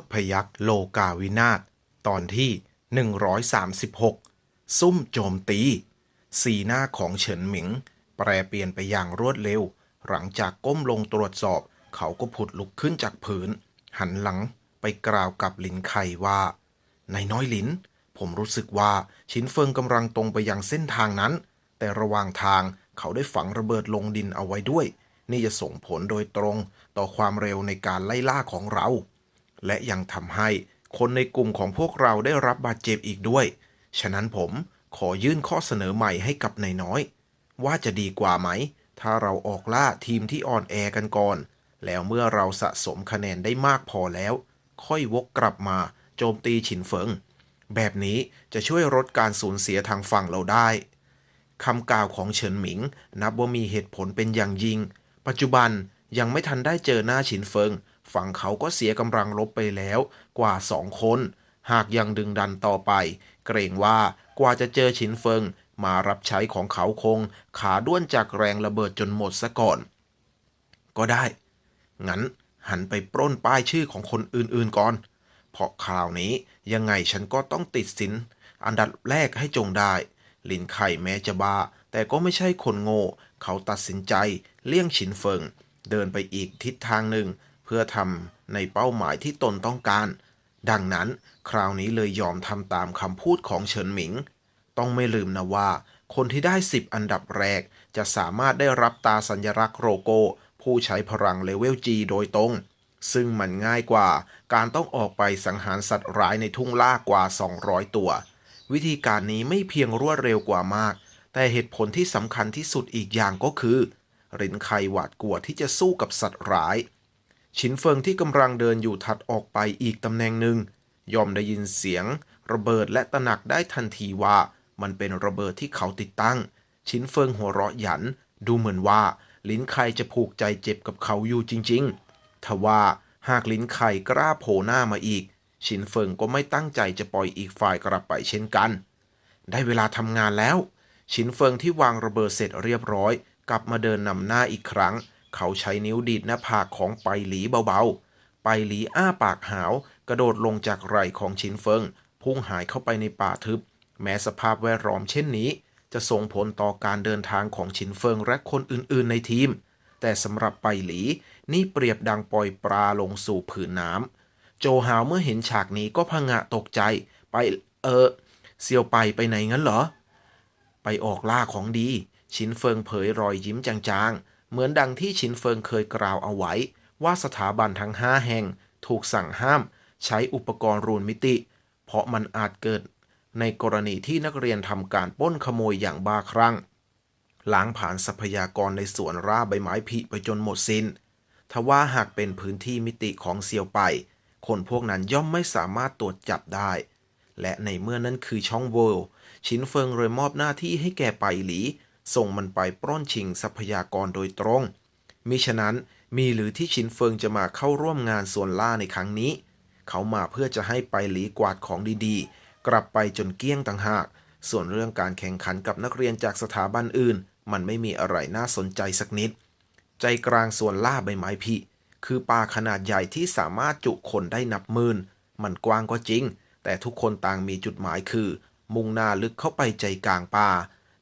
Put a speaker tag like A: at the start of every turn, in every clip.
A: ตรพยักโลกาวินาศตอนที่ 136 ซุ่มโจมตี สีหน้าของเฉินหมิง แปรเปลี่ยนไปอย่างรวดเร็ว หลังจากก้มลงตรวจสอบ เขาก็ผุดลุกขึ้นจากผืน หันหลังไปกล่าวกับหลินไข่ว่านายน้อยหลิน ผมรู้สึกว่าชินเฟิงกำลังตรงไปยังเส้นทางนั้น แต่ระหว่างทางเขาได้ฝังระเบิดลงดินเอาไว้ด้วย นี่จะส่งผลโดยตรงต่อความเร็วในการไล่ล่าของเรา และยังทำให้คนในกลุ่มของพวกเราได้รับบาดเจ็บอีกด้วย ฉะนั้นผมขอยื่นข้อเสนอใหม่ให้กับนายน้อย ว่าจะดีกว่าไหม ถ้าเราออกล่าทีมที่อ่อนแอกันก่อน แล้วเมื่อเราสะสมคะแนนได้มากพอแล้ว ค่อยวกกลับมาโจมตีฉินเฟิง แบบนี้จะช่วยลดการสูญเสียทางฝั่งเราได้คำกล่าวของเฉินหมิง นับว่ามีเหตุผลเป็นอย่างยิ่ง ปัจจุบันยังไม่ทันได้เจอหน้าฉินเฟิง ฝั่งเขาก็เสียกำลังลบไปแล้วกว่าสองคน หากยังดึงดันต่อไป เกรงว่ากว่าจะเจอฉินเฟิง มารับใช้ของเขาคง ขาด้วนจากแรงระเบิดจนหมดซะก่อน ก็ได้ งั้นหันไปปล้นป้ายชื่อของคนอื่นๆก่อน เพราะคราวนี้ยังไงฉันก็ต้องติดสิน อันดับแรกให้จงได้ ลินไข่แม้จะบ้า แต่ก็ไม่ใช่คนโง่ เขาตัดสินใจเลี่ยงฉินเฟิง เดินไปอีกทิศทางหนึ่ง เพื่อทำในเป้าหมายที่ตนต้องการ ดังนั้นคราวนี้เลยยอมทำตามคำพูดของเฉินหมิง ต้องไม่ลืมนะว่า คนที่ได้ 10 อันดับแรก จะสามารถได้รับตาสัญลักษณ์โรโก้ ผู้ใช้พลังเลเวล G โดยตรง ซึ่งมันง่ายกว่า การต้องออกไปสังหารสัตว์ร้ายในทุ่งล่ากว่า 200 ตัว วิธีการนี้ไม่เพียงรวดเร็วกว่ามาก แต่เหตุผลที่สำคัญที่สุดอีกอย่างก็คือรินไคหวาดกลัวที่จะสู้กับสัตว์ร้าย ชินเฟิงที่กำลังเดินอยู่ถัดออกไปอีกตำแหน่งหนึ่งยอมได้ยินเสียง ระเบิดและตระหนักได้ทันทีว่า มันเป็นระเบิดที่เขาติดตั้ง ชินเฟิงหัวเราะหยัน ดูเหมือนว่า ลิ้นไคจะผูกใจเจ็บกับเขาอยู่จริงๆทว่าหากลิ้นไคกล้าโผล่หน้ามาอีก ชินเฟิงก็ไม่ตั้งใจจะปล่อยอีกฝ่ายกลับไปเช่นกัน ได้เวลาทำงานแล้ว ชินเฟิงที่วางระเบิดเสร็จเรียบร้อย กลับมาเดินนำหน้าอีกครั้ง เขาใช้นิ้วดีดหน้าผากของไปหลีเบาๆ ไปหลีอ้าปากหาว กระโดดลงจากไหล่ของชินเฟิง พุ่งหายเข้าไปในป่าทึบ แม้สภาพแวดล้อมเช่นนี้ จะส่งผลต่อการเดินทางของชินเฟิงและคนอื่นๆในทีม แต่สำหรับไปหลีนี่เปรียบดังปล่อยปลาลงสู่ผืนน้ำโจฮาวเมื่อเห็นฉากนี้ก็พงะตกใจ ไปเออเซียวไปไปไหนงั้นเหรอ ไปออกล่าของดี ชินเฟิงเผยรอยยิ้มจางๆ เหมือนดังที่ชินเฟิงเคยกล่าวเอาไว้ ว่าสถาบันทั้งห้าแห่งถูกสั่งห้าม ใช้อุปกรณ์รูนมิติ เพราะมันอาจเกิด ในกรณีที่นักเรียนทำการปล้นขโมยอย่างบ้าคลั่งล้างผ่านทรัพยากรในสวนร่าใบไม้ผลิไปจนหมดสิน้น ทว่าหากเป็นพื้นที่มิติของเซียวไป คนพวกนั้นย่อมไม่สามารถตรวจจับได้ และในเมื่อนั้นคือช่องโว่ชินเฟิงเลยมอบหน้าที่ให้แก่ไปหลี ส่งมันไปปล้นชิงทรัพยากรโดยตรง มิฉะนั้นมีหรือที่ชินเฟิงจะมาเข้าร่วมงานส่วนล่าในครั้งนี้ เขามาเพื่อจะให้ไปหลีกวาดของดีๆ กลับไปจนเกี้ยงต่างหาก ส่วนเรื่องการแข่งขันกับนักเรียนจากสถาบันอื่น มันไม่มีอะไรน่าสนใจสักนิด ใจกลางส่วนล่าใบไม้ผลิคือป่าขนาดใหญ่ที่สามารถจุคนได้นับหมื่น มันกว้างก็จริง แต่ทุกคนต่างมีจุดหมายคือ มุ่งหน้าลึกเข้าไปใจกลางป่า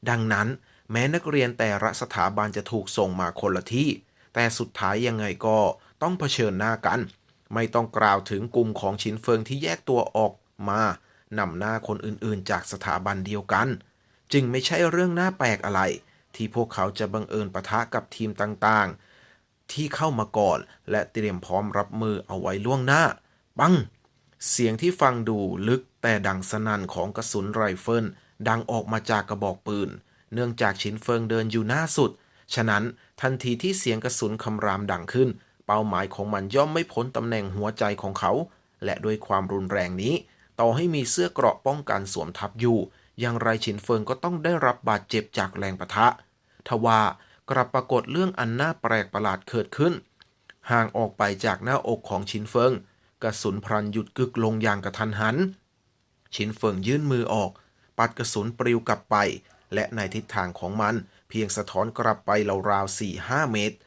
A: ดังนั้น แม้นักเรียนแต่ละสถาบันจะถูกส่งมาคนละที่ แต่สุดท้ายยังไงก็ต้องเผชิญหน้ากัน ไม่ต้องกล่าวถึงกลุ่มของชินเฟิงที่แยกตัวออกมานำหน้าคนอื่นๆ จากสถาบันเดียวกัน จึงไม่ใช่เรื่องน่าแปลกอะไร ที่พวกเขาจะบังเอิญปะทะกับทีมต่างๆ ที่เข้ามาก่อน และเตรียมพร้อมรับมือเอาไว้ล่วงหน้า ปัง เสียงที่ฟังดูลึกแต่ดังสนั่นของกระสุนไรเฟิลดังออกมาจากกระบอกปืน เนื่องจากชินเฟิงเดินอยู่หน้าสุด ฉะนั้นทันทีที่เสียงกระสุนคำรามดังขึ้น เป้าหมายของมันย่อมไม่พ้นตำแหน่งหัวใจของเขา และด้วยความรุนแรงนี้ ต่อให้มีเสื้อเกราะป้องกันสวมทับอยู่ อย่างไรชินเฟิงก็ต้องได้รับบาดเจ็บจากแรงปะทะทว่ากลับปรากฏเรื่องอันน่าแปลกประหลาดเกิดขึ้น ห่างออกไปจากหน้าอกของชินเฟิง กระสุนพลันหยุดกึกลงอย่างกระทันหันชินเฟิงยื่นมือออก ปัดกระสุนปลิวกลับไป และในทิศทางของมันเพียงสะท้อนกลับไปราวๆสี่ห้าเมตร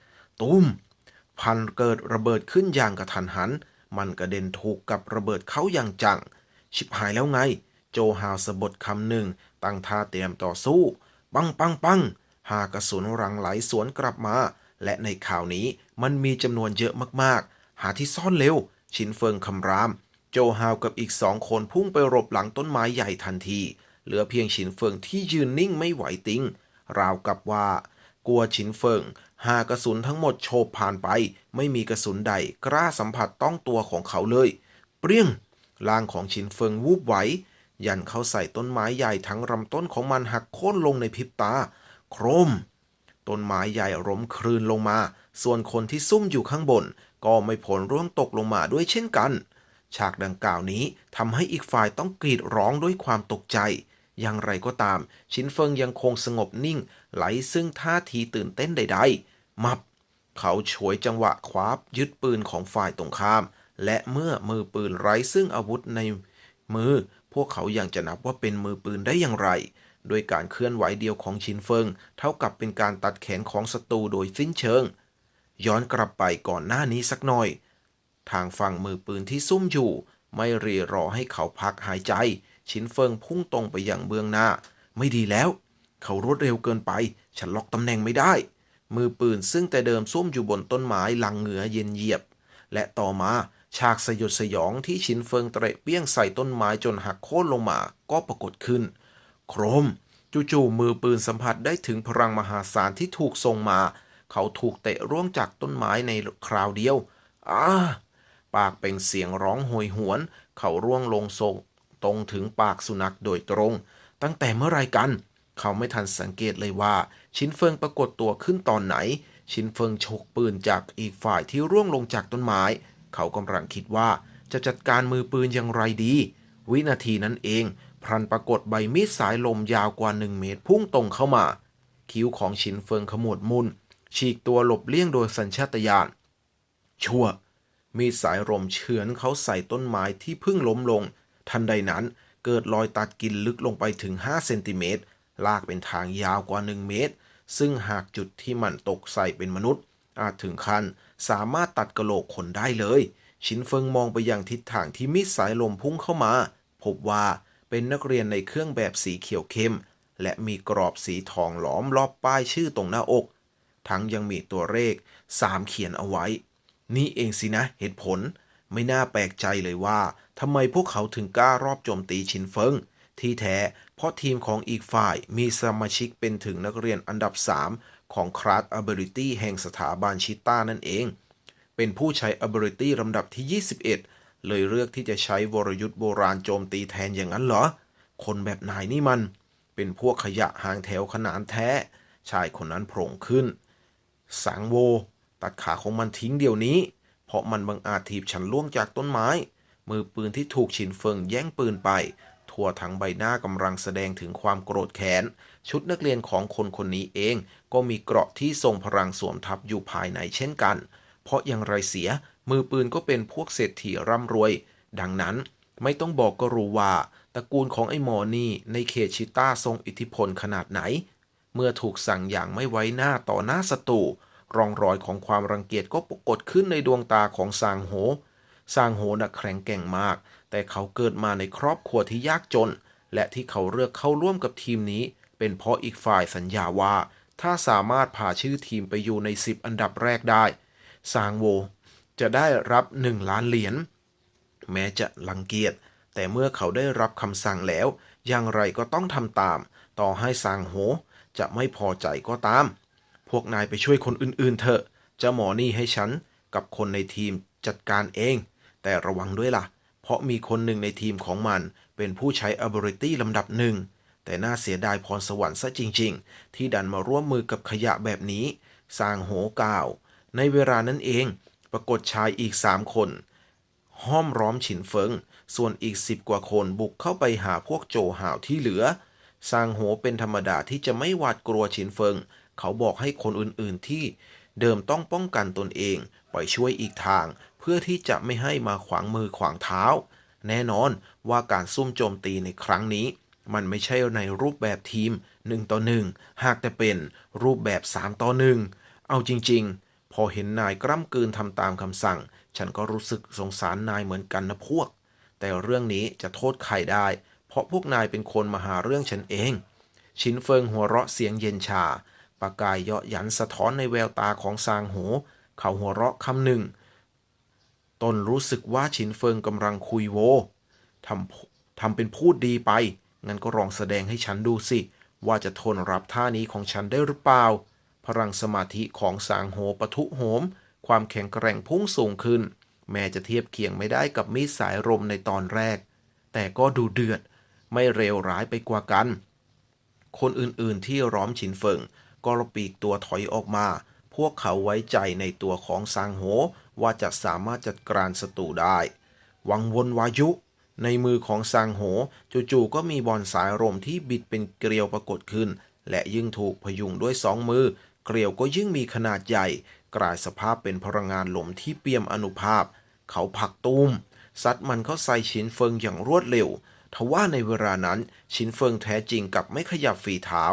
A: ตุ้ม พันเกิดระเบิดขึ้นอย่างกระทันหัน มันกระเด็นถูกกับระเบิดเขาอย่างจัง ชิบหายแล้วไง โจฮาวสะบดคำหนึ่ง ตั้งท่าเตรียมต่อสู้ ปังปังปังหากระสุนรังไหลสวนกลับมา และในข่าวนี้มันมีจำนวนเยอะมากๆ หาที่ซ่อนเร็ว ชินเฟิงคำราม โจฮาวกับอีกสองคนพุ่งไปหลบหลังต้นไม้ใหญ่ทันที เหลือเพียงชินเฟิงที่ยืนนิ่งไม่ไหวติง ราวกับว่า กลัวชินเฟิงหากระสุนทั้งหมดโฉบผ่านไป ไม่มีกระสุนใดกล้าสัมผัสต้องตัวของเขาเลย เปรี้ยงร่างของชินเฟิงวูบไหว ยันเข้าใส่ต้นไม้ใหญ่ทั้งลำต้นของมันหักโค่นลงในพริบตา โครม ต้นไม้ใหญ่ล้มคลืนลงมา ส่วนคนที่ซุ่มอยู่ข้างบน ก็ไม่ผลร่วงตกลงมาด้วยเช่นกัน ฉากดังกล่าวนี้ทำให้อีกฝ่ายต้องกรีดร้องด้วยความตกใจ อย่างไรก็ตาม ชินเฟิงยังคงสงบนิ่ง ไหลซึ่งท่าทีตื่นเต้นใด ๆ มับ เขาฉวยจังหวะคว้ายึดปืนของฝ่ายตรงข้าม และเมื่อมือปืนไร้ซึ่งอาวุธในมือ พวกเขายังจะนับว่าเป็นมือปืนได้อย่างไร โดยการเคลื่อนไหวเดียวของชินเฟิง เท่ากับเป็นการตัดแขนของศัตรูโดยสิ้นเชิง ย้อนกลับไปก่อนหน้านี้สักหน่อย ทางฝั่งมือปืนที่ซุ่มอยู่ ไม่รีรอให้เขาพักหายใจ ชินเฟิงพุ่งตรงไปยังเบื้องหน้า ไม่ดีแล้ว เขารวดเร็วเกินไป ฉันล็อกตำแหน่งไม่ได้ มือปืนซึ่งแต่เดิมซุ่มอยู่บนต้นไม้หลังเหงือเย็นเยียบ และต่อมาฉากสยดสยองที่ชินเฟิงเตะเปี้ยงใส่ต้นไม้จนหักโค่นลงมาก็ปรากฏขึ้น โครม จู่ๆมือปืนสัมผัสได้ถึงพลังมหาศาลที่ถูกส่งมา เขาถูกเตะร่วงจากต้นไม้ในคราวเดียวอ้าปากเป็นเสียงร้องโหยหวน เขาร่วงลงทรง ตรงถึงปากสุนัขโดยตรง ตั้งแต่เมื่อไรกัน เขาไม่ทันสังเกตเลยว่า ชินเฟิงปรากฏตัวขึ้นตอนไหน ชินเฟิงฉกปืนจากอีกฝ่ายที่ร่วงลงจากต้นไม้ เขากำลังคิดว่าจะจัดการมือปืนอย่างไรดี วินาทีนั้นเอง พรันปรากฏใบมีดสายลมยาวกว่าหนึ่งเมตรพุ่งตรงเข้ามา คิ้วของชินเฟิงขมวดมุนฉีกตัวหลบเลี่ยงโดยสัญชาตญาณชั่ว มีสายลมเฉือนเขาใส่ต้นไม้ที่เพิ่งล้มลง ทันใดนั้นเกิดรอยตัดกินลึกลงไปถึง 5 เซนติเมตร ลากเป็นทางยาวกว่า 1 เมตร ซึ่งหากจุดที่มันตกใส่เป็นมนุษย์ อาจถึงขั้นสามารถตัดกระโหลกคนได้เลย ชินเฟิงมองไปยังทิศทางที่มีดสายลมพุ่งเข้ามา พบว่าเป็นนักเรียนในเครื่องแบบสีเขียวเข้ม และมีกรอบสีทองหลอมรอบป้ายชื่อตรงหน้าอก ทั้งยังมีตัวเลข3เขียนเอาไว้ นี่เองสินะเหตุผล ไม่น่าแปลกใจเลยว่าทำไมพวกเขาถึงกล้ารอบโจมตีชินเฟิง ที่แท้เพราะทีมของอีกฝ่ายมีสมาชิกเป็นถึงนักเรียนอันดับ 3 ของคลาส Ability แห่งสถาบันชิต้านั่นเอง เป็นผู้ใช้ Ability ลำดับที่ 21 เลยเลือกที่จะใช้วรยุทธ์โบราณโจมตีแทนอย่างนั้นเหรอ คนแบบนายนี่มัน เป็นพวกขยะหางแถวขนานแท้ ชายคนนั้นโผล่ขึ้น สังโว ตัดขาของมันทิ้งเดี๋ยวนี้ เพราะมันบังอาจถีบฉันล่วงจากต้นไม้ มือปืนที่ถูกฉินเฟิงแย่งปืนไป ทั่วทั้งใบหน้ากำลังแสดงถึงความโกรธแค้น ชุดนักเรียนของคนคนนี้เอง ก็มีเกราะที่ทรงพลังสวมทับอยู่ภายในเช่นกัน เพราะอย่างไรเสีย มือปืนก็เป็นพวกเศรษฐีร่ำรวย ดังนั้นไม่ต้องบอกก็รู้ว่าตระกูลของไอ้หมอนี่ในเขตชิต้าทรงอิทธิพลขนาดไหน เมื่อถูกสั่งอย่างไม่ไว้หน้าต่อหน้าศัตรู ร่องรอยของความรังเกียจก็ปรากฏขึ้นในดวงตาของซางโหซางโหน่ะแข็งแกร่งมาก แต่เขาเกิดมาในครอบครัวที่ยากจน และที่เขาเลือกเข้าร่วมกับทีมนี้ เป็นเพราะอีกฝ่ายสัญญาว่า ถ้าสามารถพาชื่อทีมไปอยู่ใน 10 อันดับแรกได้ ซางโว จะได้รับ 1 ล้านเหรียญ แม้จะรังเกียจ แต่เมื่อเขาได้รับคำสั่งแล้ว อย่างไรก็ต้องทำตาม ต่อให้ซางโห จะไม่พอใจก็ตาม พวกนายไปช่วยคนอื่นๆเถอะเจะหมอนี่ให้ฉันกับคนในทีมจัดการเอง แต่ระวังด้วยล่ะ เพราะมีคนหนึ่งในทีมของมัน เป็นผู้ใช้ ability ลำดับหนึ่ง แต่น่าเสียดายพรสวรรค์ซะจริง ๆ ที่ดันมาร่วมมือกับขยะแบบนี้ สร้างโหกล่าว ในเวลานั้นเอง ปรากฏชายอีกสามคน ห้อมร้อมฉินเฟิง ส่วนอีกสิบกว่าคนบุกเข้าไปหาพวกโจห่าวที่เหลือซางโหเป็นธรรมดาที่จะไม่หวาดกลัวฉินเฟิง เขาบอกให้คนอื่นๆที่เดิมต้องป้องกันตนเองไปช่วยอีกทาง เพื่อที่จะไม่ให้มาขวางมือขวางเท้า แน่นอนว่าการซุ่มโจมตีในครั้งนี้ มันไม่ใช่ในรูปแบบทีม1ต่อ1หากแต่เป็นรูปแบบ3ต่อ1เอาจริงๆ พอเห็นนายกล้ำกลืนทำตามคำสั่ง ฉันก็รู้สึกสงสารนายเหมือนกันนะพวก แต่เรื่องนี้จะโทษใครได้ เพราะพวกนายเป็นคนมาหาเรื่องฉันเอง ชินเฟิงหัวเราะเสียงเย็นชา ประกายเยาะหยันสะท้อนในแววตาของซางโห เขาหัวเราะคำหนึ่ง ตนรู้สึกว่าชินเฟิงกำลังคุยโวทำทำเป็นพูดดีไป งั้นก็ลองแสดงให้ฉันดูสิ ว่าจะทนรับท่านี้ของฉันได้หรือเปล่า พลังสมาธิของสางโหปะทุโหม ความแข็งแกร่งพุ่งสูงขึ้น แม้จะเทียบเคียงไม่ได้กับมีดสายรมในตอนแรก แต่ก็ดูเดือด ไม่เร็วร้ายไปกว่ากัน คนอื่นๆที่ร้อมฉินเฟิง ก็ระปีกตัวถอยออกมา พวกเขาไว้ใจในตัวของซางโหว่าจะสามารถจัดการศัตรูได้ วังวนวายุ ในมือของซางโหจู่ๆก็มีบอลสายลมที่บิดเป็นเกลียวปรากฏขึ้น และยิ่งถูกพยุงด้วยสองมือ เกลียวก็ยิ่งมีขนาดใหญ่ กลายสภาพเป็นพลังงานลมที่เปี่ยมอนุภาพ เขาผักตูมซัดมันเข้าใส่ชิ้นเฟิงอย่างรวดเร็วทว่าในเวลานั้นชิ้นเฟิงแท้จริงกับไม่ขยับฝีเท้า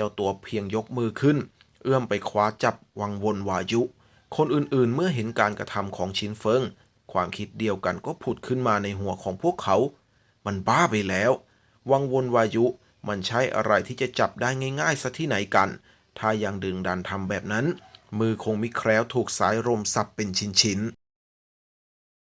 A: จ้าตัวเพียงยกมือขึ้น เอื้อมไปคว้าจับวังวนวายุ คนอื่นๆ เมื่อเห็นการกระทำของชินเฟิง ความคิดเดียวกันก็ผุดขึ้นมาในหัวของพวกเขา มันบ้าไปแล้ว วังวนวายุมันใช่อะไรที่จะจับได้ง่ายๆซะที่ไหนกัน ถ้ายังดึงดันทำแบบนั้น มือคงมิแคล้วถูกสายลมสับเป็นชิ้นๆ